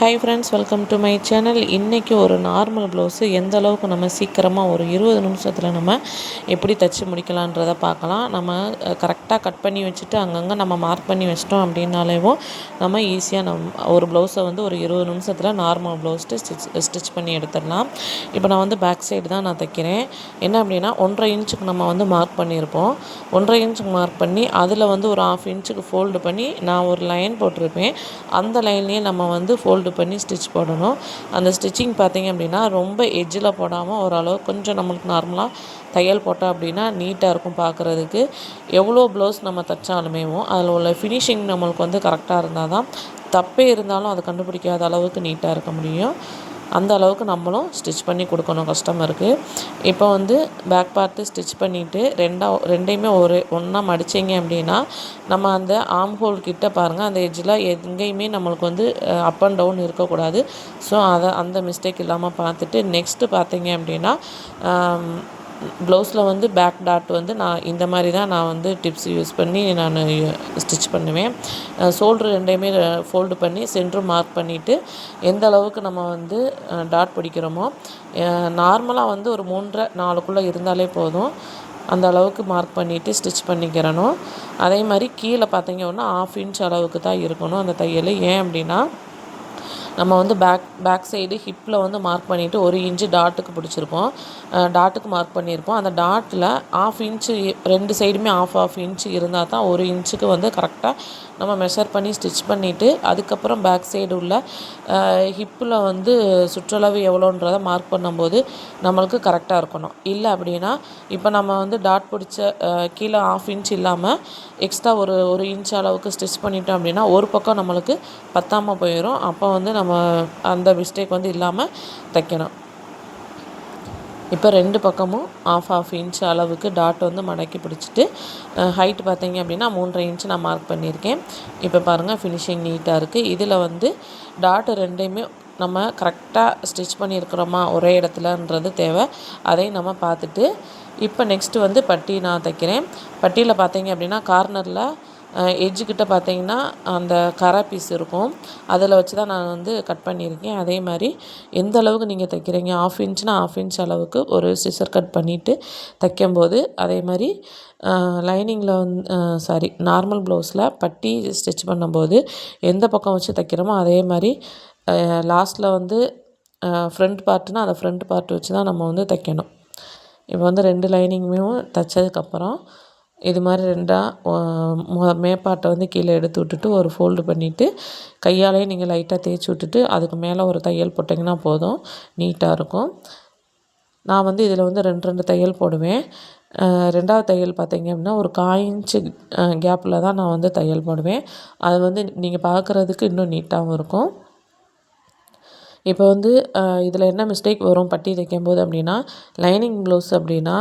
Hi friends welcome to my channel இன்றைக்கி ஒரு normal blouse எந்த அளவுக்கு நம்ம சீக்கிரமாக ஒரு இருபது நிமிஷத்தில் நம்ம எப்படி தைச்சி முடிக்கலான்றதை பார்க்கலாம். நம்ம கரெக்டாக கட் பண்ணி வச்சுட்டு அங்கங்கே நம்ம மார்க் பண்ணி வச்சிட்டோம் அப்படின்னாலேவும் நம்ம ஈஸியாக நம் ஒரு ப்ளவுஸை வந்து ஒரு இருபது நிமிஷத்தில் நார்மல் ப்ளவுஸ்ட்டு ஸ்டிச் ஸ்டிச் பண்ணி எடுத்துடலாம். இப்போ நான் வந்து பேக் சைடு தான் நான் தைக்கிறேன். என்ன அப்படின்னா ஒன்றரை இன்ச்சுக்கு நம்ம வந்து மார்க் பண்ணியிருப்போம். ஒன்றரை இன்ச்சுக்கு மார்க் பண்ணி அதில் வந்து ஒரு ஆஃப் இன்ச்சுக்கு ஃபோல்டு பண்ணி நான் ஒரு லைன் போட்டிருப்பேன். அந்த லைன்லேயே நம்ம வந்து ஃபோல்டு ஃபோல்டு பண்ணி ஸ்டிச் போடணும். அந்த ஸ்டிச்சிங் பார்த்திங்க அப்படின்னா ரொம்ப எஜ்ஜில் போடாமல் ஓரளவு கொஞ்சம் நம்மளுக்கு நார்மலாக தையல் போட்டோம் அப்படின்னா நீட்டாக இருக்கும் பார்க்குறதுக்கு எவ்வளோ ப்ளவுஸ் நம்ம தைச்சாலுமேவும் அதில் உள்ள ஃபினிஷிங் நம்மளுக்கு வந்து கரெக்டாக இருந்தால் தான் தப்பே இருந்தாலும் அதை கண்டுபிடிக்காத அளவுக்கு நீட்டாக இருக்க முடியும். அந்த அளவுக்கு நம்மளும் ஸ்டிச் பண்ணி கொடுக்கணும் கஸ்டமருக்கு இப்போ வந்து பேக் பார்ட்டு ஸ்டிச் பண்ணிவிட்டு ரெண்டாக ரெண்டையுமே ஒரு ஒன்றா மடிச்சிங்க அப்படின்னா நம்ம அந்த ஆம் ஹோல் கிட்டே பாருங்கள் அந்த எஜ்ஜில் எங்கேயுமே நம்மளுக்கு வந்து அப் அண்ட் டவுன் இருக்கக்கூடாது. ஸோ அதை அந்த மிஸ்டேக் இல்லாமல் பார்த்துட்டு நெக்ஸ்ட்டு பார்த்தீங்க அப்படின்னா ப்ளவுஸில் வந்து பேக் டாட் வந்து நான் இந்த மாதிரி தான் நான் வந்து டிப்ஸ் யூஸ் பண்ணி நான் ஸ்டிச் பண்ணுவேன். ஷோல்ட்ரு ரெண்டையுமே ஃபோல்டு பண்ணி சென்ட்ரு மார்க் பண்ணிவிட்டு எந்த அளவுக்கு நம்ம வந்து டாட் பிடிக்கிறோமோ நார்மலாக வந்து ஒரு மூன்றரை நாலுக்குள்ளே இருந்தாலே போதும். அந்த அளவுக்கு மார்க் பண்ணிவிட்டு ஸ்டிச் பண்ணிக்கிறணும். அதே மாதிரி கீழே பார்த்தீங்கன்னா ஆஃப் இன்ச் அளவுக்கு தான் இருக்கணும் அந்த தையல். ஏன் அப்படின்னா நம்ம வந்து பேக் பேக் சைடு ஹிப்பில் வந்து மார்க் பண்ணிவிட்டு ஒரு இன்ச்சு டாட்டுக்கு பிடிச்சிருப்போம். டாட்டுக்கு மார்க் பண்ணியிருப்போம் அந்த டாட்டில் ஆஃப் இன்ச்சு ரெண்டு சைடுமே ஆஃப் ஆஃப் இன்ச்சு இருந்தால் தான் ஒரு இன்ச்சுக்கு வந்து கரெக்டாக நம்ம மெஷர் பண்ணி ஸ்டிச் பண்ணிவிட்டு அதுக்கப்புறம் பேக் சைடு உள்ள ஹிப்பில் வந்து சுற்றளவு எவ்வளோன்றதை மார்க் பண்ணும்போது நம்மளுக்கு கரெக்டாக இருக்கணும். இல்லை அப்படின்னா இப்போ நம்ம வந்து டாட் பிடிச்ச கீழே ஆஃப் இன்ச் இல்லாமல் எக்ஸ்ட்ரா ஒரு ஒரு இன்ச் அளவுக்கு ஸ்டிச் பண்ணிட்டோம் அப்படின்னா ஒரு பக்கம் நம்மளுக்கு பத்தாமல் போயிடும் அப்போ வந்து நம்ம அந்த மிஸ்டேக் வந்து இல்லாமல் தைக்கணும். இப்போ ரெண்டு பக்கமும் ஆஃப் ஆஃப் இன்ச் அளவுக்கு டாட் வந்து மடக்கி பிடிச்சிட்டு ஹைட் பார்த்தீங்க அப்படின்னா மூன்றரை இன்ச் நான் மார்க் பண்ணியிருக்கேன். இப்போ பாருங்கள் ஃபினிஷிங் நீட்டாக இருக்குது இதில் வந்து டாட்டு ரெண்டையுமே நம்ம கரெக்டாக ஸ்டிச் பண்ணியிருக்கிறோமா? ஒரே இடத்துலன்றது தேவை. அதையும் நம்ம பார்த்துட்டு இப்போ நெக்ஸ்ட்டு வந்து பட்டி நான் தைக்கிறேன். பட்டியில் பார்த்தீங்க அப்படின்னா கார்னரில் எட்ஜுக்கிட்ட பார்த்தீங்கன்னா அந்த கரை பீஸ் இருக்கும். அதில் வச்சு தான் நான் வந்து கட் பண்ணியிருக்கேன். அதே மாதிரி எந்த அளவுக்கு நீங்கள் தைக்கிறீங்க? ஆஃப் இன்ச்னா ஆஃப் இன்ச் அளவுக்கு ஒரு சிசர் கட் பண்ணிவிட்டு தைக்கும்போது அதே மாதிரி லைனிங்கில் வந்து சாரி நார்மல் ப்ளவுஸில் பட்டி ஸ்டிச் பண்ணும்போது எந்த பக்கம் வச்சு தைக்கிறோமோ அதே மாதிரி லாஸ்ட்டில் வந்து ஃப்ரண்ட் பார்ட்னா அந்த ஃப்ரண்ட் பார்ட் வச்சு தான் நம்ம வந்து தைக்கணும். இப்போ வந்து ரெண்டு லைனிங்குமே தைச்சதுக்கப்புறம் இது மாதிரி ரெண்டாக மேப்பாட்டை வந்து கீழே எடுத்து விட்டுட்டு ஒரு ஃபோல்டு பண்ணிவிட்டு கையாலேயே நீங்கள் லைட்டாக தேய்ச்சி விட்டுட்டு அதுக்கு மேலே ஒரு தையல் போட்டிங்கன்னா போதும் நீட்டாக இருக்கும். நான் வந்து இதில் வந்து ரெண்டு ரெண்டு தையல் போடுவேன். ரெண்டாவது தையல் பார்த்தீங்க அப்படின்னா ஒரு காயின்ச்சு கேப்பில் தான் நான் வந்து தையல் போடுவேன். அது வந்து நீங்கள் பார்க்குறதுக்கு இன்னும் நீட்டாகவும் இருக்கும். இப்போ வந்து இதில் என்ன மிஸ்டேக் வரும் பட்டி தைக்கும்போது அப்படின்னா லைனிங் ப்ளவுஸ் அப்படின்னா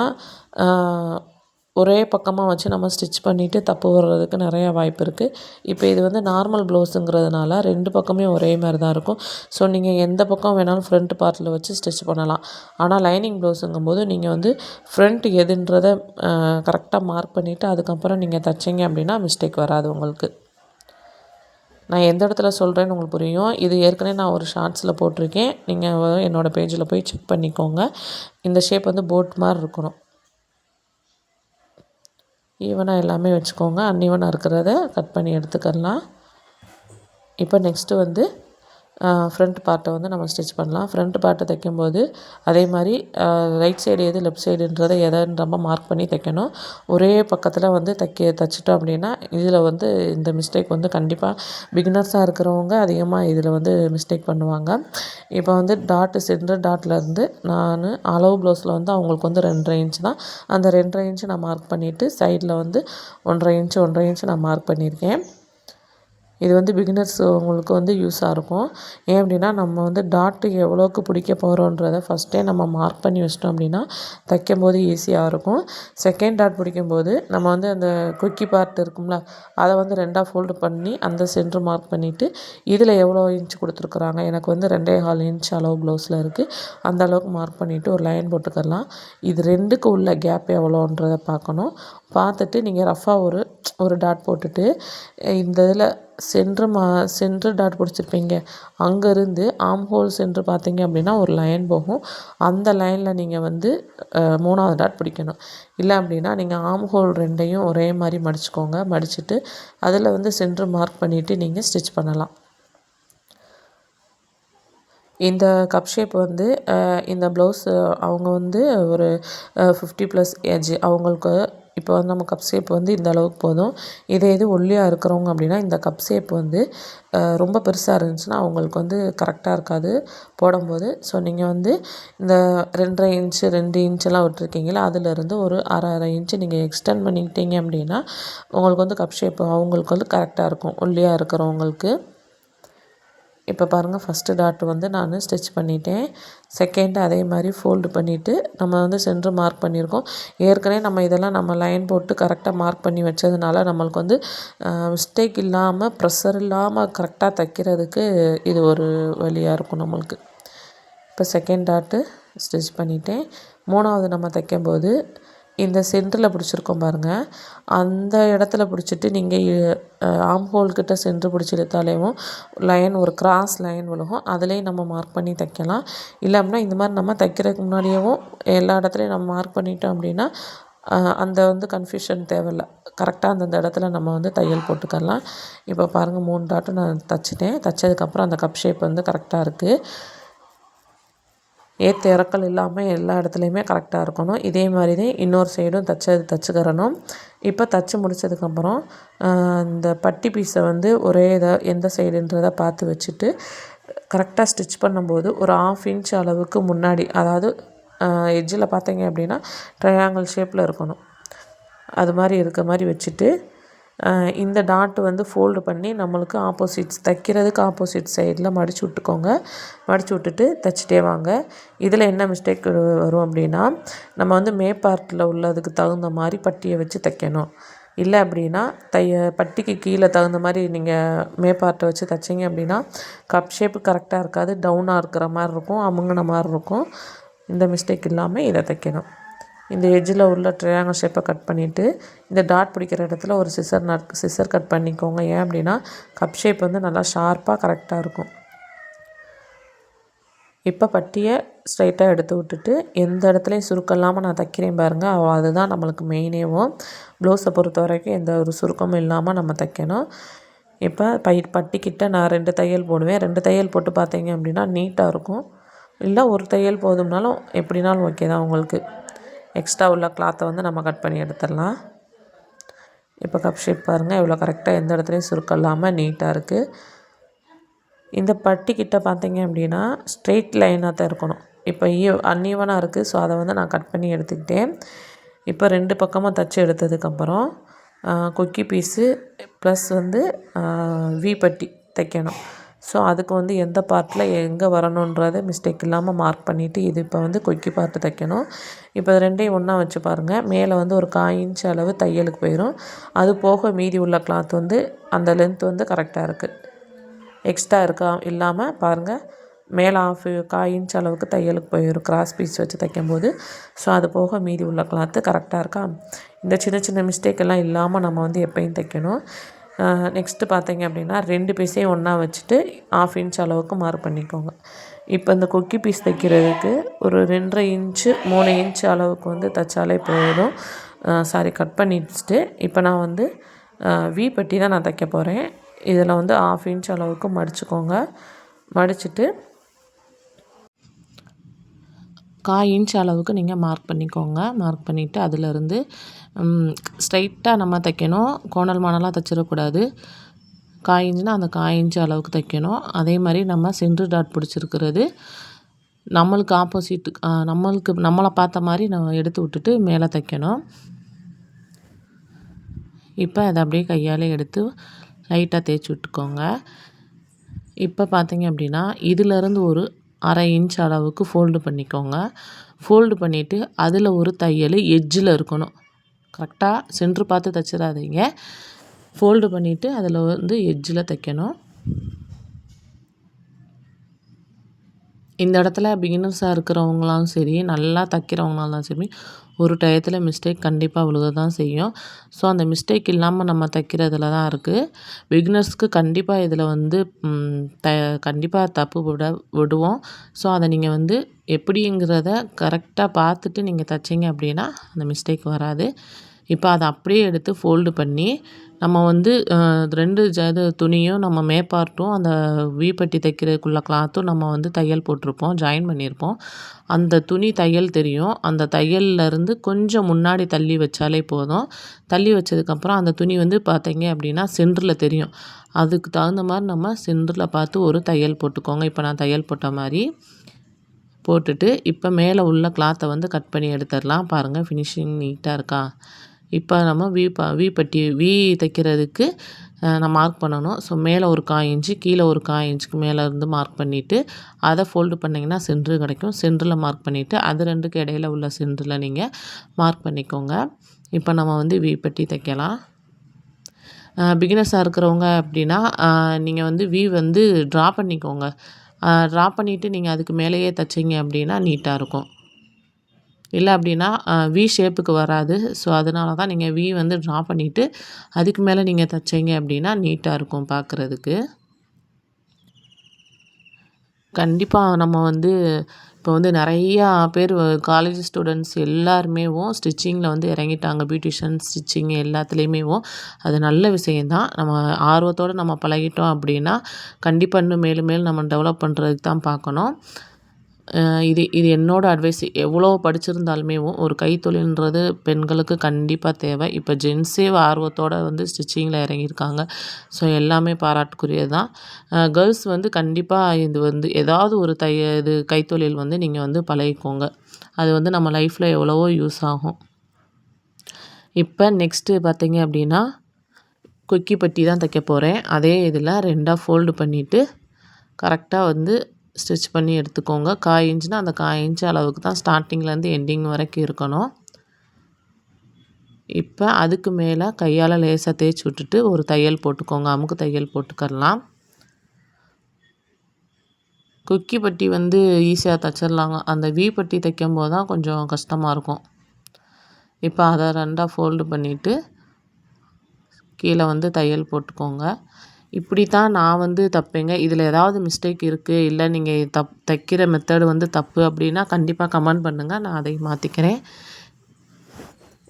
ஒரே பக்கமாக வச்சு நம்ம ஸ்டிச் பண்ணிவிட்டு தப்பு வர்றதுக்கு நிறையா வாய்ப்பு இருக்குது இப்போ இது வந்து நார்மல் ப்ளவுஸுங்கிறதுனால ரெண்டு பக்கமே ஒரே மாதிரி தான் இருக்கும். ஸோ நீங்கள் எந்த பக்கம் வேணாலும் ஃப்ரண்ட் பார்ட்டில் வச்சு ஸ்டிச் பண்ணலாம். ஆனால் லைனிங் ப்ளவுஸுங்கும் போது நீங்கள் வந்து ஃப்ரண்ட் எதுன்றதை கரெக்டாக மார்க் பண்ணிவிட்டு அதுக்கப்புறம் நீங்கள் தைச்சிங்க அப்படின்னா மிஸ்டேக் வராது உங்களுக்கு. நான் எந்த இடத்துல சொல்கிறேன்னு உங்களுக்கு புரியும். இது ஏற்கனவே நான் ஒரு ஷார்ட்ஸில் போட்டிருக்கேன். நீங்கள் என்னோடய பேஜில் போய் செக் பண்ணிக்கோங்க. இந்த ஷேப் வந்து போட் மாதிரி இருக்கணும். ஈவனாக எல்லாமே வச்சுக்கோங்க. அன்ஈவனாக இருக்கிறத கட் பண்ணி எடுத்துக்கலாம் இப்போ நெக்ஸ்ட்டு வந்து ஃப்ரண்ட் பார்ட்டை வந்து நம்ம ஸ்டிச் பண்ணலாம். ஃப்ரண்ட் பார்ட்டை தைக்கும்போது அதே மாதிரி ரைட் சைடு எது லெஃப்ட் சைடுன்றதை எதைன்னு நம்ம மார்க் பண்ணி தைக்கணும். ஒரே பக்கத்தில் வந்து தைக்க தைச்சிட்டோம் அப்படின்னா இதில் வந்து இந்த மிஸ்டேக் வந்து கண்டிப்பாக பிகினர்ஸாக இருக்கிறவங்க அதிகமாக இதில் வந்து மிஸ்டேக் பண்ணுவாங்க. இப்போ வந்து டாட்டு சென்டர் டாட்லேருந்து நான் அளவு ப்ளவுஸில் வந்து அவங்களுக்கு வந்து ரெண்டரை இன்ச் தான். அந்த ரெண்டரை இன்ச்சு நான் மார்க் பண்ணிவிட்டு சைடில் வந்து ஒன்றரை இன்ச்சு ஒன்றரை இன்ச்சு நான் மார்க் பண்ணியிருக்கேன். இது வந்து பிகினர்ஸ் உங்களுக்கு வந்து யூஸாக இருக்கும். ஏன் அப்படின்னா நம்ம வந்து டாட்டு எவ்வளோக்கு பிடிக்க போகிறோன்றதை ஃபஸ்ட்டே நம்ம மார்க் பண்ணி வச்சிட்டோம் அப்படின்னா தைக்கும் போது ஈஸியாக இருக்கும். செகண்ட் டாட் பிடிக்கும்போது நம்ம வந்து அந்த குக்கி பார்ட் இருக்கும்ல அதை வந்து ரெண்டாக ஃபோல்டு பண்ணி அந்த சென்ட்ரு மார்க் பண்ணிவிட்டு இதில் எவ்வளோ இன்ச் கொடுத்துருக்குறாங்க எனக்கு வந்து ரெண்டே கால் இன்ச் அளவு ப்ளவுஸில் இருக்குது அந்த அளவுக்கு மார்க் பண்ணிவிட்டு ஒரு லைன் போட்டுக்கலாம். இது ரெண்டுக்கு உள்ள கேப் எவ்வளோன்றதை பார்க்கணும். பார்த்துட்டு நீங்கள் ரஃபாக ஒரு ஒரு டாட் போட்டுட்டு இந்த இதில் சென்ட்ரு மா சென்ட்ரு டாட் பிடிச்சிருப்பீங்க. அங்கேருந்து ஆம் ஹோல் சென்ட்ரு பார்த்தீங்க அப்படின்னா ஒரு லைன் போகும். அந்த லைனில் நீங்கள் வந்து மூணாவது டாட் பிடிக்கணும். இல்லை அப்படின்னா நீங்கள் ஆம் ஹோல் ரெண்டையும் ஒரே மாதிரி மடிச்சுக்கோங்க. மடிச்சுட்டு அதில் வந்து சென்ட்ரு மார்க் பண்ணிவிட்டு நீங்கள் ஸ்டிச் பண்ணலாம். இந்த கப் ஷேப் வந்து இந்த ப்ளவுஸ் அவங்க வந்து ஒரு ஃபிஃப்டி ப்ளஸ் ஏஜ் அவங்களுக்கு இப்போ வந்து நம்ம கப் ஷேப் வந்து இந்த அளவுக்கு போதும். இதே இது ஒல்லியாக இருக்கிறவங்க அப்படின்னா இந்த கப் ஷேப் வந்து ரொம்ப பெருசாக இருந்துச்சுன்னா அவங்களுக்கு வந்து கரெக்டாக இருக்காது போடும்போது. ஸோ நீங்கள் வந்து இந்த ரெண்டரை இன்ச்சு ரெண்டு இன்ச்செல்லாம் விட்டுருக்கீங்களா அதிலேருந்து ஒரு அரை அரை இன்ச்சு நீங்கள் எக்ஸ்டெண்ட் பண்ணிக்கிட்டீங்க அப்படின்னா உங்களுக்கு வந்து கப் ஷேப் அவங்களுக்கு வந்து கரெக்டாக இருக்கும் ஒல்லியாக இருக்கிறவங்களுக்கு. இப்போ பாருங்கள் ஃபஸ்ட்டு டாட் வந்து நான் ஸ்டிச் பண்ணிட்டேன். செகண்ட் அதே மாதிரி ஃபோல்டு பண்ணிவிட்டு நம்ம வந்து சென்ட்ரு மார்க் பண்ணியிருக்கோம். ஏற்கனவே நம்ம இதெல்லாம் நம்ம லைன் போட்டு கரெக்டாக மார்க் பண்ணி வச்சதுனால நம்மளுக்கு வந்து மிஸ்டேக் இல்லாமல் ப்ரெஷர் இல்லாமல் கரெக்டாக தைக்கிறதுக்கு இது ஒரு வழியாக இருக்கும் நம்மளுக்கு. இப்போ செகண்ட் டாட்டு ஸ்டிச் பண்ணிட்டேன். மூணாவது நம்ம தைக்கும்போது இந்த சென்டரில் பிடிச்சிருக்கோம் பாருங்கள் அந்த இடத்துல பிடிச்சிட்டு நீங்கள் ஆம் ஹோல்கிட்ட சென்ட்ரு பிடிச்சி இழுத்தாலேயும் லைன் ஒரு கிராஸ் லைன் விழுகும். அதுலேயும் நம்ம மார்க் பண்ணி தைக்கலாம். இல்லை அப்படின்னா இந்த மாதிரி நம்ம தைக்கிறதுக்கு முன்னாடியேவும் எல்லா இடத்துலையும் நம்ம மார்க் பண்ணிட்டோம் அப்படின்னா அந்த வந்து கன்ஃபியூஷன் தேவையில்ல. கரெக்டாக அந்தந்த இடத்துல நம்ம வந்து தையல் போட்டுக்கலாம் இப்போ பாருங்கள் மூணு டாட்டும் நான் தைச்சிட்டேன். தைச்சதுக்கப்புறம் அந்த கப் ஷேப் வந்து கரெக்டாக இருக்குது ஏற்ற இறக்கல் இல்லாமல் எல்லா இடத்துலையுமே கரெக்டாக இருக்கணும். இதே மாதிரி தான் இன்னொரு சைடும் தைச்சது தைச்சிக்கிறணும். இப்போ தைச்சி முடித்ததுக்கப்புறம் இந்த பட்டி பீஸை வந்து ஒரே இதை எந்த சைடுன்றதை பார்த்து வச்சுட்டு கரெக்டாக ஸ்டிச் பண்ணும்போது ஒரு ஆஃப் இன்ச் அளவுக்கு முன்னாடி அதாவது எட்ஜில் பார்த்தீங்க அப்படின்னா ட்ரையாங்கிள் ஷேப்பில் இருக்கணும். அது மாதிரி இருக்க மாதிரி வச்சுட்டு இந்த டாட் வந்து ஃபோல்டு பண்ணி நம்மளுக்கு ஆப்போசிட்ஸ் தைக்கிறதுக்கு ஆப்போசிட் சைடில் மடித்து விட்டுக்கோங்க. மடித்து விட்டுட்டு தைச்சிட்டே வாங்க. இதில் என்ன மிஸ்டேக் வரும் அப்படின்னா நம்ம வந்து மே பார்ட்டில் உள்ளதுக்கு தகுந்த மாதிரி பட்டியை வச்சு தைக்கணும். இல்லை அப்படின்னா தைய பட்டிக்கு கீழே தகுந்த மாதிரி நீங்கள் மே பார்ட்டை வச்சு தைச்சிங்க அப்படின்னா கப் ஷேப்பு கரெக்டாக இருக்காது டவுனாக இருக்கிற மாதிரி இருக்கும் அமுங்கின மாதிரி இருக்கும். இந்த மிஸ்டேக் இல்லாமல் இதை தைக்கணும். இந்த எட்ஜில் உள்ள ட்ரையாங்கிள் ஷேப்பை கட் பண்ணிவிட்டு இந்த டாட் பிடிக்கிற இடத்துல ஒரு சிசர் நட் சிசர் கட் பண்ணிக்கோங்க. ஏன் அப்படின்னா கப் ஷேப் வந்து நல்லா ஷார்ப்பாக கரெக்டாக இருக்கும். இப்போ பட்டியை ஸ்ட்ரைட்டாக எடுத்து விட்டுட்டு எந்த இடத்துலையும் சுருக்கம் இல்லாமல் நான் தைக்கிறேன் பாருங்கள் அதுதான் நம்மளுக்கு மெயினேவும் ப்ளவுஸை பொறுத்த வரைக்கும் எந்த ஒரு சுருக்கமும் இல்லாமல் நம்ம தைக்கணும். இப்போ பை பட்டிக்கிட்ட நான் ரெண்டு தையல் போடுவேன். ரெண்டு தையல் போட்டு பார்த்தீங்க அப்படின்னா நீட்டாக இருக்கும். இல்லை ஒரு தையல் போதும்னாலும் எப்படினாலும் ஓகே தான் உங்களுக்கு. எக்ஸ்ட்ரா உள்ள கிளாத்தை வந்து நம்ம கட் பண்ணி எடுத்துடலாம். இப்போ கப் ஷேப் பாருங்கள் இவ்வளோ கரெக்டாக எந்த இடத்துலையும் சுருக்கம் இல்லாமல் நீட்டாக இருக்குது இந்த பட்டிக்கிட்ட பார்த்தீங்க அப்படின்னா ஸ்ட்ரெயிட் லைனாக தான் இருக்கணும். இப்போ ஈ அன்ஈவனாக இருக்குது ஸோ அதை வந்து நான் கட் பண்ணி எடுத்துக்கிட்டேன். இப்போ ரெண்டு பக்கமாக தைச்சி எடுத்ததுக்கப்புறம் கொக்கி பீஸு ப்ளஸ் வந்து வி பட்டி தைக்கணும். ஸோ அதுக்கு வந்து எந்த பார்ட்டில் எங்கே வரணுன்றதை மிஸ்டேக் இல்லாமல் மார்க் பண்ணிவிட்டு இது இப்போ வந்து கொக்கி பார்ட்டு தைக்கணும். இப்போ ரெண்டையும் ஒன்றா வச்சு பாருங்கள் மேலே வந்து ஒரு காய் இன்ச் அளவு தையலுக்கு போயிடும் அது போக மீதி உள்ள கிளாத் வந்து அந்த லென்த் வந்து கரெக்டாக இருக்குது எக்ஸ்ட்ரா இருக்கா இல்லாமல் பாருங்கள் மேலே ஆஃப் காய் இன்ச் அளவுக்கு தையலுக்கு போயிடும் கிராஸ் பீஸ் வச்சு தைக்கும்போது. ஸோ அது போக மீதி உள்ள கிளாத்து கரெக்டாக இருக்கா? இந்த சின்ன சின்ன மிஸ்டேக் எல்லாம் இல்லாமல் நம்ம வந்து எப்பயும் தைக்கணும். நெக்ஸ்ட்டு பார்த்தீங்க அப்படின்னா ரெண்டு பீஸையும் ஒன்றா வச்சுட்டு ஆஃப் இன்ச் அளவுக்கு மார்க் பண்ணிக்கோங்க. இப்போ இந்த கொக்கி பீஸ் தைக்கிறதுக்கு ஒரு ரெண்டரை இன்ச்சு மூணு இன்ச் அளவுக்கு வந்து தைச்சாலே போதும். சாரி கட் பண்ணிச்சுட்டு இப்போ நான் வந்து வி பட்டி தான் நான் தைக்க போகிறேன் இதில் வந்து ஆஃப் இன்ச் அளவுக்கு மடிச்சுக்கோங்க. மடிச்சுட்டு கால் இன்ச் அளவுக்கு நீங்கள் மார்க் பண்ணிக்கோங்க. மார்க் பண்ணிவிட்டு அதிலிருந்து ஸ்ட்ரைட்டாக நம்ம தைக்கணும். கோணல் மானலாக தைச்சிடக்கூடாது. காய் இன்ச்சுனா அந்த காய் இன்ச்சு அளவுக்கு தைக்கணும். அதே மாதிரி நம்ம சென்ட்ரு டாட் பிடிச்சிருக்கிறது. நம்மளுக்கு ஆப்போசிட்டு நம்மளுக்கு நம்மளை பார்த்த மாதிரி நம்ம எடுத்து விட்டுட்டு மேலே தைக்கணும். இப்போ அதை அப்படியே கையால் எடுத்து லைட்டாக தேய்ச்சி விட்டுக்கோங்க. இப்போ பார்த்தீங்க அப்படின்னா இதிலேருந்து ஒரு அரை இன்ச் அளவுக்கு ஃபோல்டு பண்ணிக்கோங்க. ஃபோல்டு பண்ணிவிட்டு அதில் ஒரு தையல் எட்ஜில் இருக்கணும். கரெக்டாக சென்று பார்த்து தைச்சிடாதீங்க. ஃபோல்டு பண்ணிவிட்டு அதில் வந்து எட்ஜில் தைக்கணும். இந்த இடத்துல பிகினர்ஸாக இருக்கிறவங்களாலும் சரி நல்லா தைக்கிறவங்களாலும் சரி ஒரு டயத்தில் மிஸ்டேக் கண்டிப்பாக விழுக தான் செய்யும். ஸோ அந்த மிஸ்டேக் இல்லாமல் நம்ம தைக்கிறதுல தான் இருக்குது பிகினர்ஸ்க்கு கண்டிப்பாக இதில் வந்து த கண்டிப்பாக தப்பு விட விடுவோம். ஸோ அதை நீங்கள் வந்து எப்படிங்கிறத கரெக்டாக பார்த்துட்டு நீங்கள் தைச்சிங்க அப்படின்னா அந்த மிஸ்டேக் வராது. இப்போ அதை அப்படியே எடுத்து ஃபோல்டு பண்ணி நம்ம வந்து ரெண்டு ஜ இது துணியும் நம்ம மேப்பார்ட்டும் அந்த வீப்பட்டி தைக்கிறதுக்குள்ள கிளாத்தும் நம்ம வந்து தையல் போட்டிருப்போம் ஜாயின் பண்ணியிருப்போம். அந்த துணி தையல் தெரியும். அந்த தையல்லேருந்து கொஞ்சம் முன்னாடி தள்ளி வச்சாலே போதும். தள்ளி வச்சதுக்கப்புறம் அந்த துணி வந்து பார்த்தீங்க அப்படின்னா சென்டரில் தெரியும். அதுக்கு தகுந்த மாதிரி நம்ம சென்டரில் பார்த்து ஒரு தையல் போட்டுக்கோங்க. இப்போ நான் தையல் போட்ட மாதிரி போட்டுட்டு இப்போ மேலே உள்ள கிளாத்தை வந்து கட் பண்ணி எடுத்துடலாம். பாருங்கள் ஃபினிஷிங் நீட்டாக இருக்கா? இப்போ நம்ம வி ப வி பட்டி வி தைக்கிறதுக்கு நான் மார்க் பண்ணணும். ஸோ மேலே ஒரு காய் இன்ச்சு கீழே ஒரு காய் இன்ச்சுக்கு மேலே இருந்து மார்க் பண்ணிவிட்டு அதை ஃபோல்டு பண்ணிங்கன்னா சென்ட்ரு கிடைக்கும். சென்டரில் மார்க் பண்ணிவிட்டு அது ரெண்டுக்கு இடையில உள்ள சென்டரில் நீங்கள் மார்க் பண்ணிக்கோங்க. இப்போ நம்ம வந்து வி பட்டி தைக்கலாம். பிகினர்ஸாக இருக்கிறவங்க அப்படின்னா நீங்கள் வந்து வி வந்து ட்ரா பண்ணிக்கோங்க. ட்ரா பண்ணிவிட்டு நீங்கள் அதுக்கு மேலேயே தைச்சிங்க அப்படின்னா நீட்டாக இருக்கும். இல்லை அப்படின்னா வி ஷேப்புக்கு வராது. ஸோ அதனால தான் நீங்கள் வி வந்து ட்ரா பண்ணிவிட்டு அதுக்கு மேலே நீங்கள் தைச்சிங்க அப்படின்னா நீட்டாக இருக்கும் பார்க்குறதுக்கு கண்டிப்பாக நம்ம வந்து இப்போ வந்து நிறையா பேர் காலேஜ் ஸ்டூடெண்ட்ஸ் எல்லாருமேவும் ஸ்டிச்சிங்கில் வந்து இறங்கிட்டாங்க. பியூட்டிஷியன் ஸ்டிச்சிங் எல்லாத்துலேயுமேவும் அது நல்ல விஷயந்தான் நம்ம ஆர்வத்தோடு நம்ம பழகிட்டோம் அப்படின்னா கண்டிப்பாக இன்னும் மேலும் மேலும் நம்ம டெவலப் பண்ணுறதுக்கு தான் பார்க்கணும். இது இது என்னோடய அட்வைஸ் எவ்வளோ படிச்சிருந்தாலுமே ஒரு கைத்தொழில்ன்றது பெண்களுக்கு கண்டிப்பாக தேவை. இப்போ ஜென்ஸே ஆர்வத்தோடு வந்து ஸ்டிச்சிங்கில் இறங்கியிருக்காங்க. ஸோ எல்லாமே பாராட்டுக்குரியது தான். கேர்ள்ஸ் வந்து கண்டிப்பாக இது வந்து ஏதாவது ஒரு தைய இது கைத்தொழில் வந்து நீங்கள் வந்து பழகிக்கோங்க. அது வந்து நம்ம லைஃப்பில் எவ்வளவோ யூஸ் ஆகும். இப்போ நெக்ஸ்ட்டு பார்த்தீங்க அப்படின்னா கொக்கி பட்டி தான் தைக்க போகிறேன் அதே இதில் ரெண்டாக ஃபோல்டு பண்ணிவிட்டு கரெக்டாக வந்து ஸ்டிச் பண்ணி எடுத்துக்கோங்க. காய் இன்ச்சுனா அந்த காய் இன்ச்சு அளவுக்கு தான் ஸ்டார்டிங்லேருந்து எண்டிங் வரைக்கும் இருக்கணும். இப்போ அதுக்கு மேலே கையால் லேசாக தேய்ச்சி விட்டுட்டு ஒரு தையல் போட்டுக்கோங்க. அமுக்கு தையல் போட்டுக்கரலாம். குக்கி பட்டி வந்து ஈஸியாக தைச்சிடலாங்க அந்த வி பட்டி தைக்கும் போது தான் கொஞ்சம் கஷ்டமாக இருக்கும். இப்போ அதை ரெண்டாக ஃபோல்டு பண்ணிவிட்டு கீழே வந்து தையல் போட்டுக்கோங்க. இப்படி தான் நான் வந்து தைப்பேங்க. இதில் ஏதாவது மிஸ்டேக் இருக்குது இல்லை நீங்கள் தப் தைக்கிற மெத்தடு வந்து தப்பு அப்படின்னா கண்டிப்பாக கமெண்ட் பண்ணுங்கள் நான் அதை மாற்றிக்கிறேன்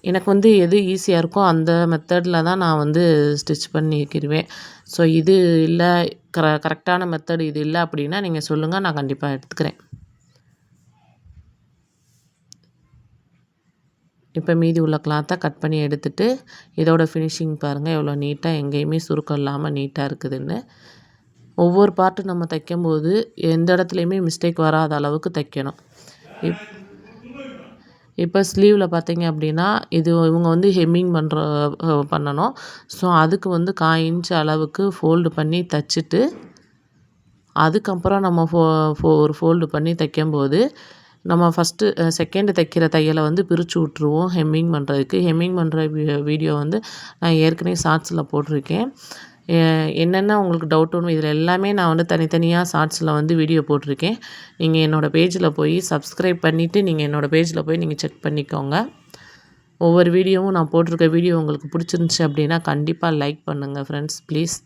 எனக்கு வந்து எது ஈஸியாக இருக்கோ அந்த மெத்தடில் தான் நான் வந்து ஸ்டிச் பண்ணிக்கிடுவேன் ஸோ இது இல்லை கர கரெக்டான மெத்தடு இது இல்லை அப்படின்னா நீங்கள் சொல்லுங்கள் நான் கண்டிப்பாக எடுத்துக்கிறேன். இப்போ மீதி உள்ள கிளாத்தை கட் பண்ணி எடுத்துகிட்டு இதோட ஃபினிஷிங் பாருங்கள் எவ்வளோ நீட்டாக எங்கேயுமே சுருக்கம் இல்லாமல் நீட்டாக இருக்குதுன்னு. ஒவ்வொரு பார்ட்டு நம்ம தைக்கும்போது எந்த இடத்துலையுமே மிஸ்டேக் வராத அளவுக்கு தைக்கணும். இப் இப்போ ஸ்லீவில் பார்த்தீங்க அப்படின்னா இது இவங்க வந்து ஹெம்மிங் பண்ணுற பண்ணணும். ஸோ அதுக்கு வந்து கா இன்ச் அளவுக்கு ஃபோல்டு பண்ணி தைச்சிட்டு அதுக்கப்புறம் நம்ம ஃபோ ஃபோ ஒரு ஃபோல்டு பண்ணி தைக்கும்போது நம்ம ஃபஸ்ட்டு செகண்டு தைக்கிற தையலை வந்து பிரித்து விட்ருவோம் ஹெம்மிங் பண்ணுறதுக்கு ஹெம்மிங் பண்ணுற வீடியோ வந்து நான் ஏற்கனவே ஷார்ட்ஸில் போட்டிருக்கேன். என்னென்ன உங்களுக்கு டவுட்டுன்னு இதில் எல்லாமே நான் வந்து தனித்தனியாக ஷார்ட்ஸில் வந்து வீடியோ போட்டிருக்கேன். நீங்கள் என்னோடய பேஜில் போய் சப்ஸ்கிரைப் பண்ணிவிட்டு நீங்கள் என்னோடய பேஜில் போய் நீங்கள் செக் பண்ணிக்கோங்க. ஒவ்வொரு வீடியோவும் நான் போட்டிருக்க வீடியோ உங்களுக்கு பிடிச்சிருந்துச்சி அப்படின்னா கண்டிப்பாக லைக் பண்ணுங்கள் ஃப்ரெண்ட்ஸ் ப்ளீஸ்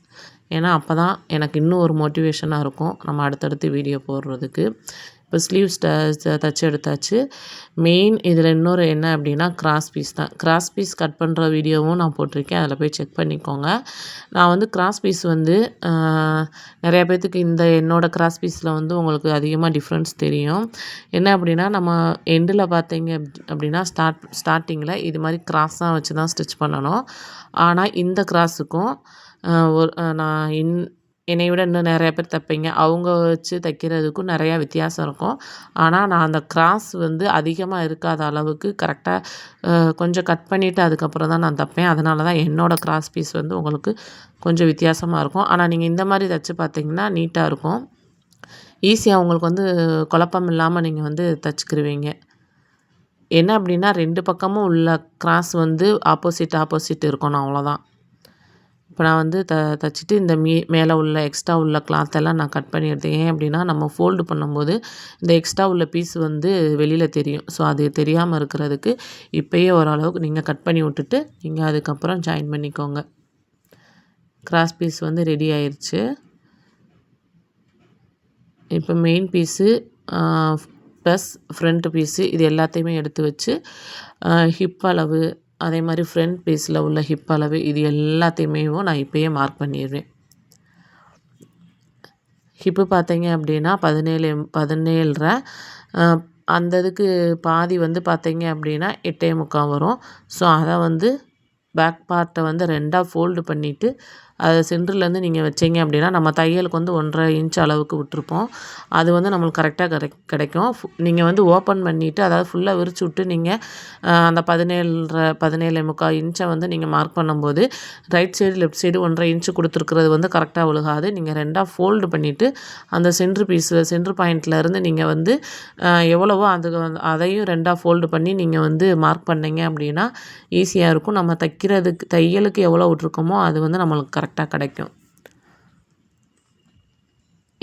ஏன்னா அப்போ தான் எனக்கு இன்னும் ஒரு மோட்டிவேஷனாக இருக்கும் நம்ம அடுத்தடுத்து வீடியோ போடுறதுக்கு. இப்போ ஸ்லீவ்ஸ் தைச்சி எடுத்தாச்சு. மெயின் இதில் இன்னொரு என்ன அப்படின்னா கிராஸ் பீஸ் தான். கிராஸ் பீஸ் கட் பண்ணுற வீடியோவும் நான் போட்டிருக்கேன். அதில் போய் செக் பண்ணிக்கோங்க. நான் வந்து கிராஸ் பீஸ் வந்து நிறையா பேர்த்துக்கு இந்த என்னோடய கிராஸ் பீஸில் வந்து உங்களுக்கு அதிகமாக டிஃப்ரென்ஸ் தெரியும். என்ன அப்படின்னா நம்ம எண்டில் பார்த்தீங்க அப்படின்னா ஸ்டார்ட் ஸ்டார்டிங்கில் இது மாதிரி கிராஸாக வச்சு தான் ஸ்டிச் பண்ணணும். ஆனால் இந்த கிராஸுக்கும் ஒரு நான் இன் என்னை விட இன்னும் நிறையா பேர் தைப்பீங்க. அவங்க வச்சு தைக்கிறதுக்கும் நிறையா வித்தியாசம் இருக்கும். ஆனால் நான் அந்த கிராஸ் வந்து அதிகமாக இருக்காத அளவுக்கு கரெக்டாக கொஞ்சம் கட் பண்ணிவிட்டு அதுக்கப்புறம் தான் நான் தைப்பேன். அதனால தான் என்னோடய கிராஸ் பீஸ் வந்து உங்களுக்கு கொஞ்சம் வித்தியாசமாக இருக்கும். ஆனால் நீங்கள் இந்த மாதிரி தைச்சி பார்த்தீங்கன்னா நீட்டாக இருக்கும். ஈஸியாக உங்களுக்கு வந்து குழப்பம் இல்லாமல் நீங்கள் வந்து தைச்சிக்கிருவீங்க. என்ன அப்படின்னா ரெண்டு பக்கமும் உள்ள கிராஸ் வந்து ஆப்போசிட் ஆப்போசிட் இருக்கணும். அவ்வளோதான் இப்போ நான் வந்து த தைச்சிட்டு இந்த மீ மேலே உள்ள எக்ஸ்ட்ரா உள்ள கிளாத்தெல்லாம் நான் கட் பண்ணி எடுத்தேன் ஏன் அப்படின்னா நம்ம ஃபோல்டு பண்ணும்போது இந்த எக்ஸ்ட்ரா உள்ள பீஸ் வந்து வெளியில் தெரியும். ஸோ அது தெரியாமல் இருக்கிறதுக்கு இப்போயே ஓரளவுக்கு நீங்கள் கட் பண்ணி விட்டுட்டு நீங்கள் அதுக்கப்புறம் ஜாயின் பண்ணிக்கோங்க. கிராஸ் பீஸ் வந்து ரெடி ஆயிடுச்சு இப்போ main piece plus front piece இது எல்லாத்தையுமே எடுத்து வச்சு ஹிப் அளவு அதே மாதிரி ஃப்ரண்ட் பீஸில் உள்ள ஹிப் அளவு இது எல்லாத்தையுமே நான் இப்போயே மார்க் பண்ணிடுவேன். ஹிப்பு பார்த்தீங்க அப்படின்னா பதினேழு பதினேழரை அந்த இதுக்கு பாதி வந்து பார்த்தீங்க அப்படின்னா எட்டே முக்கால் வரும். ஸோ அதை வந்து பேக் பார்ட்டை வந்து ரெண்டாக ஃபோல்டு பண்ணிவிட்டு அதை சென்டர்லேருந்து நீங்கள் வச்சிங்க அப்படின்னா நம்ம தையலுக்கு வந்து ஒன்றரை இன்ச் அளவுக்கு விட்டுருப்போம். அது வந்து நம்மளுக்கு கரெக்டாக கிடை கிடைக்கும். நீங்கள் வந்து ஓப்பன் பண்ணிவிட்டு அதாவது ஃபுல்லாக விரிச்சு விட்டு நீங்கள் அந்த பதினேழரை பதினேழு முக்கால் இன்ச்சை வந்து நீங்கள் மார்க் பண்ணும்போது ரைட் சைடு லெஃப்ட் சைடு ஒன்றரை இன்ச்சு கொடுத்துருக்குறது வந்து கரெக்டாக விழுகாது. நீங்கள் ரெண்டாக ஃபோல்டு பண்ணிவிட்டு அந்த சென்ட்ரு பீஸு சென்ட்ரு பாயிண்ட்லேருந்து நீங்கள் வந்து எவ்வளவோ அது அதையும் ரெண்டாக ஃபோல்டு பண்ணி நீங்கள் வந்து மார்க் பண்ணிங்க அப்படின்னா ஈஸியாக இருக்கும். நம்ம தைக்கிறதுக்கு தையலுக்கு எவ்வளோ விட்ருக்கோமோ அது வந்து நம்மளுக்கு கரெக்டாக கிடைக்கும்.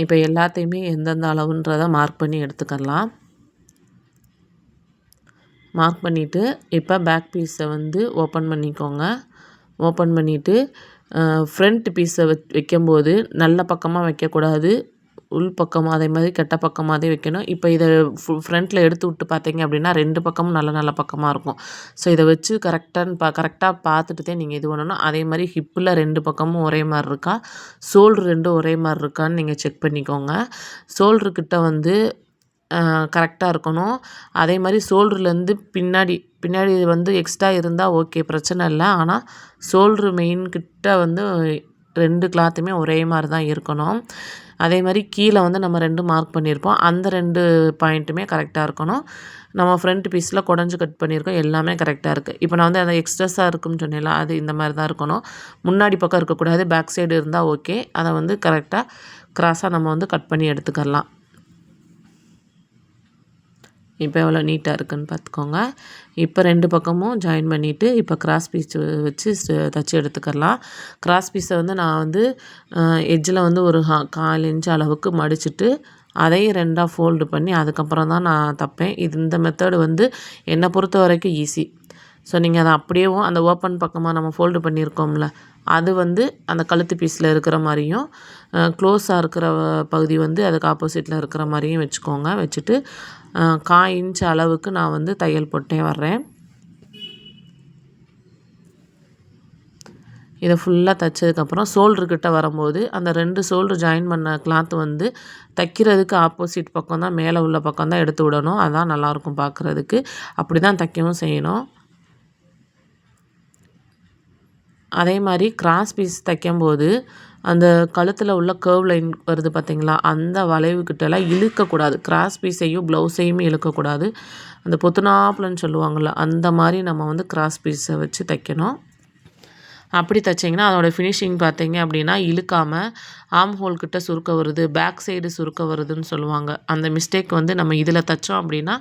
இப்போ எல்லாத்தையுமே எந்தெந்த அளவுன்றதை மார்க் பண்ணி எடுத்துக்கலாம். மார்க் பண்ணிவிட்டு இப்போ பேக் பீஸை வந்து ஓப்பன் பண்ணிக்கோங்க. ஓப்பன் பண்ணிவிட்டு ஃப்ரண்ட் பீஸை வைக்கும்போது நல்ல பக்கமாக வைக்கக்கூடாது. உள் பக்கமாக அதே மாதிரி கெட்ட பக்கமாகவே வைக்கணும். இப்போ இதை ஃபு ஃப்ரண்ட்டில் எடுத்து விட்டு பார்த்தீங்க அப்படின்னா ரெண்டு பக்கமும் நல்ல நல்ல பக்கமாக இருக்கும். ஸோ இதை வச்சு கரெக்டான்னு பா கரெக்டாக பார்த்துட்டு தான் நீங்கள் இது பண்ணணும். அதே மாதிரி ஹிப்பில் ரெண்டு பக்கமும் ஒரே மாதிரி இருக்கா? ஷோல்ட்ரு ரெண்டும் ஒரே மாதிரி இருக்கான்னு நீங்கள் செக் பண்ணிக்கோங்க. ஷோல்ட்ருக்கிட்ட வந்து கரெக்டாக இருக்கணும். அதே மாதிரி ஷோல்ட்ருலேருந்து பின்னாடி பின்னாடி வந்து எக்ஸ்ட்ரா இருந்தால் ஓகே பிரச்சனை இல்லை. ஆனால் ஷோல்ட்ரு மெயின் கிட்ட வந்து ரெண்டு கிளாத்துமே ஒரே மாதிரி தான் இருக்கணும். அதே மாதிரி கீழே வந்து நம்ம ரெண்டு மார்க் பண்ணியிருப்போம். அந்த ரெண்டு பாயிண்ட்டுமே கரெக்டாக இருக்கணும். நம்ம ஃப்ரண்ட் பீஸில் குடஞ்சி கட் பண்ணியிருக்கோம். எல்லாமே கரெக்டாக இருக்குது இப்போ நான் வந்து அந்த எக்ஸ்ட்ரஸாக இருக்குன்னு சொன்னேன்ல அது இந்த மாதிரி தான் இருக்கணும். முன்னாடி பக்கம் இருக்கக்கூடாது. பேக் சைடு இருந்தால் ஓகே அதை வந்து கரெக்டாக க்ராஸாக நம்ம வந்து கட் பண்ணி எடுத்துக்கலாம் இப்போ எவ்வளோ நீட்டாக இருக்குதுன்னு பார்த்துக்கோங்க. இப்போ ரெண்டு பக்கமும் ஜாயின் பண்ணிவிட்டு இப்போ கிராஸ் பீஸ் வச்சு தைச்சி எடுத்துக்கலாம் கிராஸ் பீஸை வந்து நான் வந்து எஜ்ஜில் வந்து ஒரு கால் இன்ச் அளவுக்கு மடிச்சுட்டு அதையும் ரெண்டாக ஃபோல்டு பண்ணி அதுக்கப்புறம் தான் நான் தைப்பேன். இது இந்த மெத்தடு வந்து என்னை பொறுத்த வரைக்கும் ஈஸி ஸோ நீங்கள் அதை அப்படியேவும் அந்த ஓப்பன் பக்கமாக நம்ம ஃபோல்டு பண்ணியிருக்கோம்ல அது வந்து அந்த கழுத்து பீஸில் இருக்கிற மாதிரியும் க்ளோஸாக இருக்கிற பகுதி வந்து அதுக்கு ஆப்போசிட்டில் இருக்கிற மாதிரியும் வச்சுக்கோங்க. வச்சுட்டு கா இன்ச் அளவுக்கு நான் வந்து தையல் போட்டே வர்றேன். இதை ஃபுல்லாக தைச்சதுக்கப்புறம் சோல்டருக்கிட்ட வரும்போது அந்த ரெண்டு ஷோல்ட்ரு ஜாயின் பண்ண கிளாத்து வந்து தைக்கிறதுக்கு ஆப்போசிட் பக்கம் தான் மேலே உள்ள பக்கம் தான் எடுத்து விடணும். அதான் நல்லாயிருக்கும் பார்க்குறதுக்கு. அப்படி தான் தைக்கவும் செய்யணும். அதே மாதிரி கிராஸ் பீஸ் தைக்கும்போது அந்த கழுத்தில் உள்ள கேர்வ் லைன் வருது பார்த்திங்களா அந்த வளைவுக்கிட்டலாம் இழுக்கக்கூடாது. கிராஸ் பீஸையும் ப்ளவுஸையுமே இழுக்கக்கூடாது. அந்த பொத்துனாப்புலன்னு சொல்லுவாங்கள்ல அந்த மாதிரி நம்ம வந்து கிராஸ் பீஸை வச்சு தைக்கணும். அப்படி தைச்சிங்கன்னா அதோடய ஃபினிஷிங் பார்த்தீங்க அப்படின்னா இழுக்காமல் ஆம் ஹோல் கிட்ட சுருக்க வருது பேக் சைடு சுருக்க வருதுன்னு சொல்லுவாங்க. அந்த மிஸ்டேக் வந்து நம்ம இதில் தைச்சோம் அப்படின்னா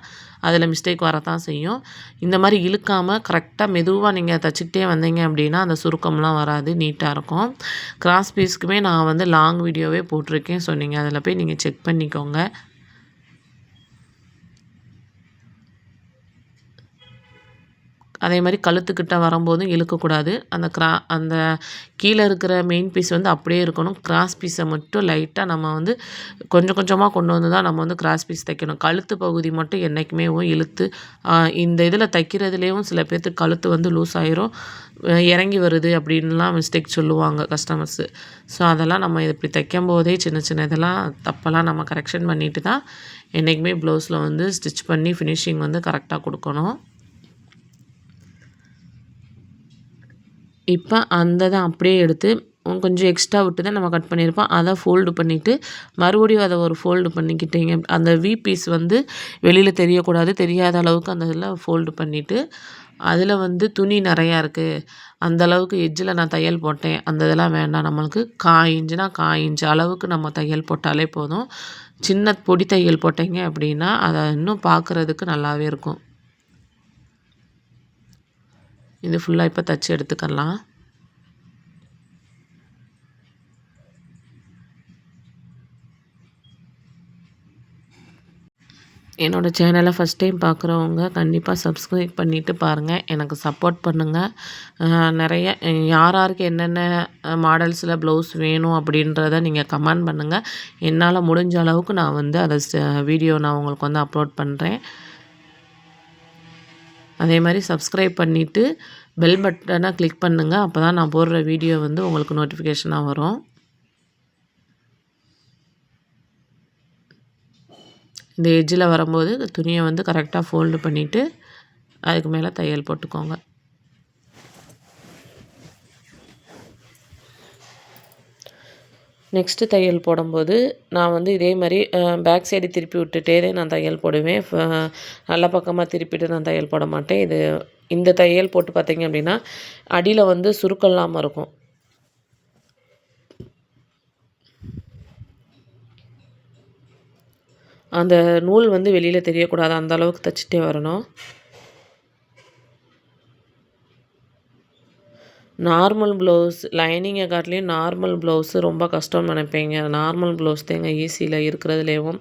அதில் மிஸ்டேக் வரத்தான் செய்யும். இந்த மாதிரி இழுக்காமல் கரெக்டாக மெதுவாக நீங்கள் தைச்சிக்கிட்டே வந்தீங்க அப்படின்னா அந்த சுருக்கம்லாம் வராது நீட்டாக இருக்கும். கிராஸ் பீஸ்க்குமே நான் வந்து லாங் வீடியோவே போட்டிருக்கேன் ஸோ நீங்கள் அதில் போய் நீங்கள் செக் பண்ணிக்கோங்க. அதே மாதிரி கழுத்துக்கிட்ட வரும்போதும் இழுக்கக்கூடாது. அந்த க்ரா அந்த கீழே இருக்கிற மெயின் பீஸ் வந்து அப்படியே இருக்கணும். கிராஸ் பீஸை மட்டும் லைட்டாக நம்ம வந்து கொஞ்சம் கொஞ்சமாக கொண்டு வந்து தான் நம்ம வந்து கிராஸ் பீஸ் தைக்கணும். கழுத்து பகுதி மட்டும் என்றைக்குமே இழுத்து இந்த இதில் தைக்கிறதுலேயும் சில பேர்த்துக்கு கழுத்து வந்து லூஸ் ஆயிரும். இறங்கி வருது அப்படின்லாம் மிஸ்டேக் சொல்லுவாங்க கஸ்டமர்ஸு ஸோ அதெல்லாம் நம்ம இப்படி தைக்கும் போதே சின்ன சின்ன இதெல்லாம் தப்பெல்லாம் நம்ம கரெக்ஷன் பண்ணிவிட்டு தான் என்றைக்குமே ப்ளவுஸில் வந்து ஸ்டிச் பண்ணி ஃபினிஷிங் வந்து கரெக்டாக கொடுக்கணும். இப்போ அந்த இதை அப்படியே எடுத்து கொஞ்சம் எக்ஸ்ட்ரா விட்டு தான் நம்ம கட் பண்ணியிருப்போம். அதை ஃபோல்டு பண்ணிவிட்டு மறுபடியும் அதை ஒரு ஃபோல்டு பண்ணிக்கிட்டீங்க. அந்த வி பீஸ் வந்து வெளியில் தெரியக்கூடாது. தெரியாத அளவுக்கு அந்த இதில் ஃபோல்டு பண்ணிவிட்டு அதில் வந்து துணி நிறையா இருக்குது அந்த அளவுக்கு எஜ்ஜில் நான் தையல் போட்டேன். அந்த இதெல்லாம் வேண்டாம். நம்மளுக்கு காய் இன்ச்சுனா காய் அளவுக்கு நம்ம தையல் போட்டாலே போதும். சின்ன பொடி தையல் போட்டீங்க அப்படின்னா அதை இன்னும் பார்க்குறதுக்கு நல்லாவே இருக்கும். இது ஃபுல்லாக இப்போ தச்சு எடுத்துக்கலாம் என்னோடய சேனலை ஃபஸ்ட் டைம் பார்க்குறவங்க கண்டிப்பாக சப்ஸ்கிரைப் பண்ணிவிட்டு பாருங்கள் எனக்கு சப்போர்ட் பண்ணுங்கள் நிறைய யார் யாருக்கு என்னென்ன மாடல்ஸில் ப்ளவுஸ் வேணும் அப்படின்றத நீங்கள் கமெண்ட் பண்ணுங்கள் என்னால் முடிஞ்ச அளவுக்கு நான் வந்து அதை வீடியோ நான் உங்களுக்கு வந்து அப்லோட் பண்ணுறேன் அதே மாதிரி சப்ஸ்கிரைப் பண்ணிவிட்டு பெல் பட்டனை கிளிக் பண்ணுங்கள் அப்போ தான் நான் போடுற வீடியோ வந்து உங்களுக்கு நோட்டிஃபிகேஷனாக வரும். இந்த எஜ்ஜில் வரும்போது துணியை வந்து கரெக்டாக ஃபோல்டு பண்ணிவிட்டு அதுக்கு மேலே தையல் போட்டுக்கோங்க. நெக்ஸ்ட்டு தையல் போடும்போது நான் வந்து இதே மாதிரி பேக் சைடு திருப்பி விட்டுட்டே தான் நான் தையல் போடுவேன். நல்ல பக்கமாக திருப்பிட்டு நான் தையல் போட மாட்டேன். இது இந்த தையல் போட்டு பார்த்தீங்க அப்படின்னா அடியில் வந்து சுருக்கம் இல்லாமல் இருக்கும். அந்த நூல் வந்து வெளியில் தெரியக்கூடாது. அந்த அளவுக்கு தைச்சிட்டே வரணும். நார்மல் ப்ளவுஸ் லைனிங்கை காட்டிலையும் நார்மல் ப்ளவுஸு ரொம்ப கஷ்டம்னு நினைப்பீங்க. நார்மல் ப்ளவுஸ் தாங்க ஈஸியில் இருக்கிறதுலேயும்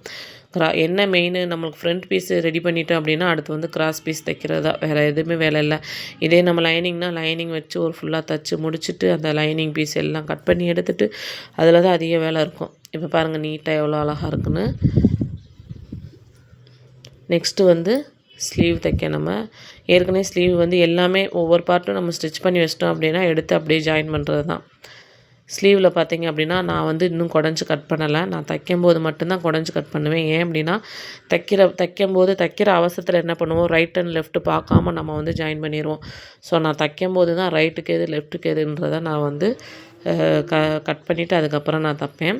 க்ரா என்ன மெயின் நம்மளுக்கு ஃப்ரண்ட் பீஸ் ரெடி பண்ணிட்டோம் அப்படின்னா அடுத்து வந்து கிராஸ் பீஸ் தைக்கிறதா வேறு எதுவுமே வேலை இல்லை. இதே நம்ம லைனிங்னால் லைனிங் வச்சு ஒரு ஃபுல்லாக தைச்சி முடிச்சுட்டு அந்த லைனிங் பீஸ் எல்லாம் கட் பண்ணி எடுத்துகிட்டு அதில் தான் அதிக வேலை இருக்கும். இப்போ பாருங்கள் நீட்டாக எவ்வளோ அழகாக இருக்குன்னு. நெக்ஸ்ட்டு வந்து ஸ்லீவ் தைக்க நம்ம. ஏற்கனவே ஸ்லீவ் வந்து எல்லாமே ஒவ்வொரு பார்ட்டும் நம்ம ஸ்டிச் பண்ணி வச்சிட்டோம் அப்படின்னா எடுத்து அப்படியே ஜாயின் பண்ணுறது தான் ஸ்லீவில் பார்த்தீங்க அப்படின்னா நான் வந்து இன்னும் குடஞ்சி கட் பண்ணலை. நான் தைக்கும்போது மட்டும்தான் குடஞ்சி கட் பண்ணுவேன். ஏன் அப்படின்னா தைக்கிற தைக்கும்போது தைக்கிற அவசரத்தில் என்ன பண்ணுவோம்? ரைட் அண்ட் லெஃப்ட் பார்க்காம நம்ம வந்து ஜாயின் பண்ணிடுவோம் ஸோ நான் தைக்கும்போது தான் ரைட்டுக்கு எது லெஃப்ட்டுக்கு எதுன்றதை நான் வந்து க கட் பண்ணிவிட்டு அதுக்கப்புறம் நான் தைப்பேன்.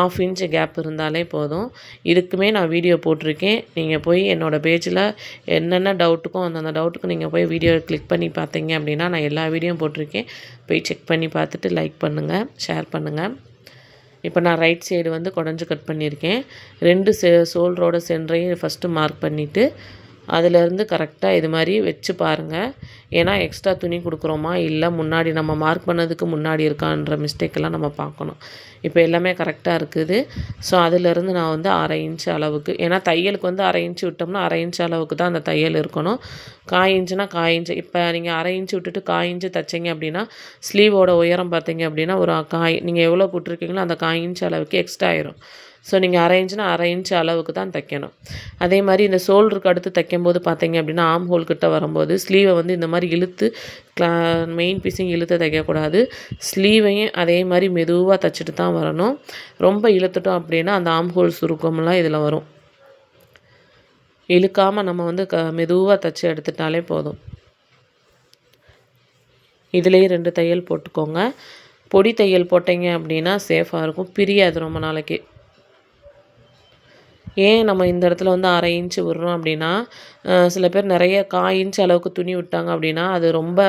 ஆஃப் இன்ச்சு கேப் இருந்தாலே போதும். இதுக்குமே நான் வீடியோ போட்டிருக்கேன். நீங்கள் போய் என்னோடய பேஜில் என்னென்ன டவுட்டுக்கும் அந்தந்த டவுட்டுக்கும் நீங்கள் போய் வீடியோ கிளிக் பண்ணி பார்த்தீங்க அப்படின்னா நான் எல்லா வீடியோவும் போட்டிருக்கேன். போய் செக் பண்ணி பார்த்துட்டு லைக் பண்ணுங்கள் ஷேர் பண்ணுங்கள் இப்போ நான் ரைட் சைடு வந்து குடஞ்சி கட் பண்ணியிருக்கேன். ரெண்டு சே சோல்ரோட சென்டரையும் ஃபஸ்ட்டு மார்க் பண்ணிவிட்டு அதிலேருந்து கரெக்டாக இது மாதிரி வச்சு பாருங்கள் ஏன்னா எக்ஸ்ட்ரா துணி கொடுக்குறோமா? இல்லை முன்னாடி நம்ம மார்க் பண்ணதுக்கு முன்னாடி இருக்கான்ற மிஸ்டேக்கெல்லாம் நம்ம பார்க்கணும். இப்போ எல்லாமே கரெக்டாக இருக்குது. ஸோ அதிலேருந்து நான் வந்து அரை இன்ச்சு அளவுக்கு ஏன்னா தையலுக்கு வந்து அரை இன்ச்சு விட்டோம்னா அரை இன்ச்சு அளவுக்கு தான் அந்த தையல் இருக்கணும். காய் இன்ச்சுனா காய் இன்ச்சு இப்போ நீங்கள் அரை இன்ச்சு விட்டுட்டு காய் இன்ச்சு தைச்சிங்க அப்படின்னா ஸ்லீவோட உயரம் பார்த்தீங்க அப்படின்னா ஒரு காய் நீங்கள் எவ்வளோ போட்டிருக்கீங்களோ அந்த காய் இன்ச்சு அளவுக்கு எக்ஸ்ட்ரா ஆயிரும். ஸோ நீங்கள் அரை இன்ச்சுனா அரை இன்ச்சு அளவுக்கு தான் தைக்கணும். அதே மாதிரி இந்த ஷோல்டருக்கு அடுத்து தைக்கும்போது பார்த்தீங்க அப்படின்னா ஆம் ஹோல் கிட்ட வரும்போது ஸ்லீவை வந்து இந்த மாதிரி இழுத்து கிளா மெயின் பீஸையும் இழுத்து தைக்கக்கூடாது. ஸ்லீவையும் அதே மாதிரி மெதுவாக தைச்சிட்டு தான் வரணும். ரொம்ப இழுத்துட்டோம் அப்படின்னா அந்த ஆம் ஹோல் சுருக்கம்லாம் இதில் வரும். இழுக்காமல் நம்ம வந்து க மெதுவாக தைச்சி எடுத்துட்டாலே போதும். இதுலேயே ரெண்டு தையல் போட்டுக்கோங்க. பொடி தையல் போட்டிங்க அப்படின்னா சேஃபாக இருக்கும். பிரியாது ரொம்ப நாளைக்கு. ஏன் நம்ம இந்த இடத்துல வந்து அரை இன்ச்சு விடுறோம் அப்படின்னா சில பேர் நிறைய காய் இன்ச்சு அளவுக்கு துணி விட்டாங்க அப்படின்னா அது ரொம்ப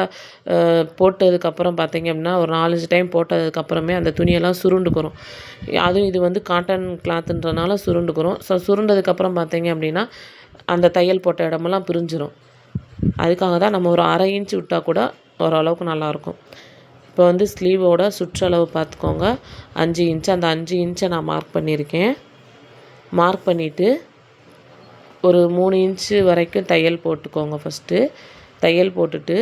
போட்டதுக்கப்புறம் பார்த்திங்க அப்படின்னா ஒரு நாலஞ்சு டைம் போட்டதுக்கப்புறமே அந்த துணியெல்லாம் சுருண்டுக்கிறோம் அதுவும் இது வந்து காட்டன் கிளாத்துன்றனால சுருண்டுக்கிறோம் ஸோ சுருண்டதுக்கப்புறம் பார்த்திங்க அப்படின்னா அந்த தையல் போட்ட இடமெல்லாம் பிரிஞ்சிடும் அதுக்காக தான் நம்ம ஒரு அரை இன்ச்சு விட்டால் கூட ஓரளவுக்கு நல்லாயிருக்கும். இப்போ வந்து ஸ்லீவோட சுற்றளவு பார்த்துக்கோங்க. அஞ்சு இன்ச்சு அந்த அஞ்சு இன்ச்சை நான் மார்க் பண்ணியிருக்கேன். மார்க் பண்ணிவிட்டு ஒரு மூணு இன்ச்சு வரைக்கும் தையல் போட்டுக்கோங்க ஃபஸ்ட்டு தையல் போட்டுட்டு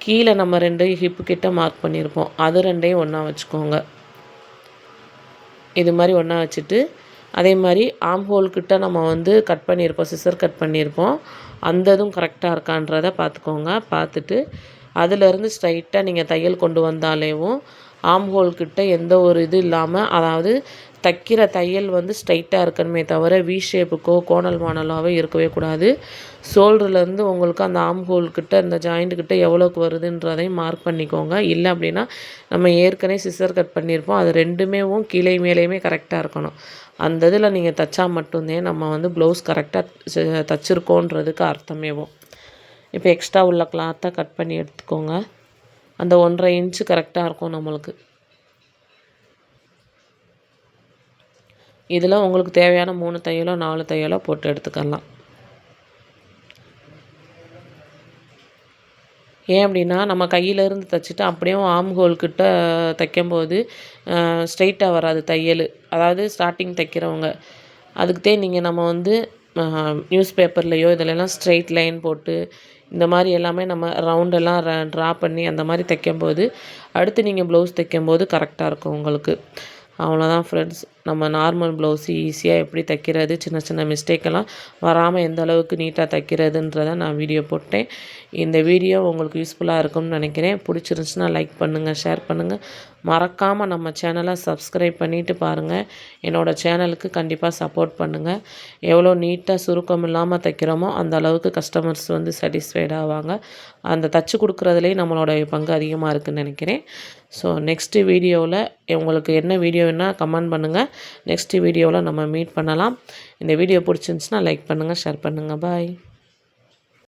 கீழே நம்ம ரெண்டு ஹிப்பு கிட்ட மார்க் பண்ணியிருப்போம் அது ரெண்டையும் ஒன்றா வச்சுக்கோங்க. இது மாதிரி ஒன்றா வச்சுட்டு அதே மாதிரி ஆம் ஹோல் கிட்ட நம்ம வந்து கட் பண்ணியிருப்போம் சிசர் கட் பண்ணியிருப்போம் அந்த இதுவும் கரெக்டாக இருக்கான்றதை பார்த்துக்கோங்க. பார்த்துட்டு அதிலேருந்து ஸ்ட்ரைட்டாக நீங்கள் தையல் கொண்டு வந்தாலேவும் ஆம் ஹோல் கிட்ட எந்த ஒரு இது இல்லாமல் அதாவது தைக்கிற தையல் வந்து ஸ்ட்ரைட்டாக இருக்கணுமே தவிர வி ஷேப்புக்கோ கோணல் மாணலாகவே இருக்கவே கூடாது. ஷோல்டர்லேருந்து உங்களுக்கு அந்த ஆம் ஹோல் கிட்ட இந்த ஜாயிண்ட்டுக்கிட்ட எவ்வளோக்கு வருதுன்றதையும் மார்க் பண்ணிக்கோங்க. இல்லை அப்படின்னா நம்ம ஏற்கனவே சிசர் கட் பண்ணியிருப்போம். அது ரெண்டுமேவும் கீழே மேலேயுமே கரெக்டாக இருக்கணும். அந்த இதில் நீங்கள் தைச்சா மட்டும்தான் நம்ம வந்து ப்ளவுஸ் கரெக்டாக தைச்சிருக்கோன்றதுக்கு அர்த்தமேவும் இப்போ எக்ஸ்ட்ரா உள்ள கிளாத்தை கட் பண்ணி எடுத்துக்கோங்க. அந்த ஒன்றரை இன்ச்சு கரெக்டாக இருக்கும் நம்மளுக்கு. இதில் உங்களுக்கு தேவையான மூணு தையலோ நாலு தையலோ போட்டு எடுத்துக்கலாம். ஏன் அப்படின்னா நம்ம கையிலேருந்து தைச்சிட்டு அப்படியே ஆம் ஹோல்கிட்ட தைக்கும்போது ஸ்ட்ரைட்டாக வராது தையல். அதாவது ஸ்டார்டிங் தைக்கிறவங்க. அதுக்குத்தே நீங்கள் நம்ம வந்து நியூஸ் பேப்பர்லேயோ இதிலெல்லாம் ஸ்ட்ரெயிட் லைன் போட்டு இந்த மாதிரி எல்லாமே நம்ம ரவுண்டெல்லாம் ர ட்ரா பண்ணி அந்த மாதிரி தைக்கும்போது அடுத்து நீங்கள் ப்ளவுஸ் தைக்கும்போது கரெக்டாக இருக்கும் உங்களுக்கு. அவ்வளோதான் ஃப்ரெண்ட்ஸ் நம்ம நார்மல் ப்ளவுஸ் ஈஸியாக எப்படி தைக்கிறது சின்ன சின்ன மிஸ்டேக்கெல்லாம் வராமல் எந்த அளவுக்கு நீட்டாக தைக்கிறதுன்றதை நான் வீடியோ போட்டேன். இந்த வீடியோ உங்களுக்கு யூஸ்ஃபுல்லாக இருக்கும்னு நினைக்கிறேன். பிடிச்சிருந்துச்சுன்னா லைக் பண்ணுங்கள் ஷேர் பண்ணுங்கள் மறக்காமல் நம்ம சேனலை சப்ஸ்கிரைப் பண்ணிவிட்டு பாருங்கள் என்னோடய சேனலுக்கு கண்டிப்பாக சப்போர்ட் பண்ணுங்கள் எவ்வளோ நீட்டாக சுருக்கம் இல்லாமல் தைக்கிறோமோ அந்த அளவுக்கு கஸ்டமர்ஸ் வந்து சாட்டிஸ்ஃபைட் ஆவாங்க. அந்த தச்சு கொடுக்குறதுலேயே நம்மளோட பங்கு அதிகமாக இருக்குதுன்னு நினைக்கிறேன். ஸோ நெக்ஸ்ட்டு வீடியோவில் உங்களுக்கு என்ன வீடியோ வேணால் கமெண்ட் பண்ணுங்கள் நெக்ஸ்ட்டு வீடியோவில் நம்ம மீட் பண்ணலாம். இந்த வீடியோ பிடிச்சிருந்துச்சின்னா லைக் பண்ணுங்கள் ஷேர் பண்ணுங்கள் பாய்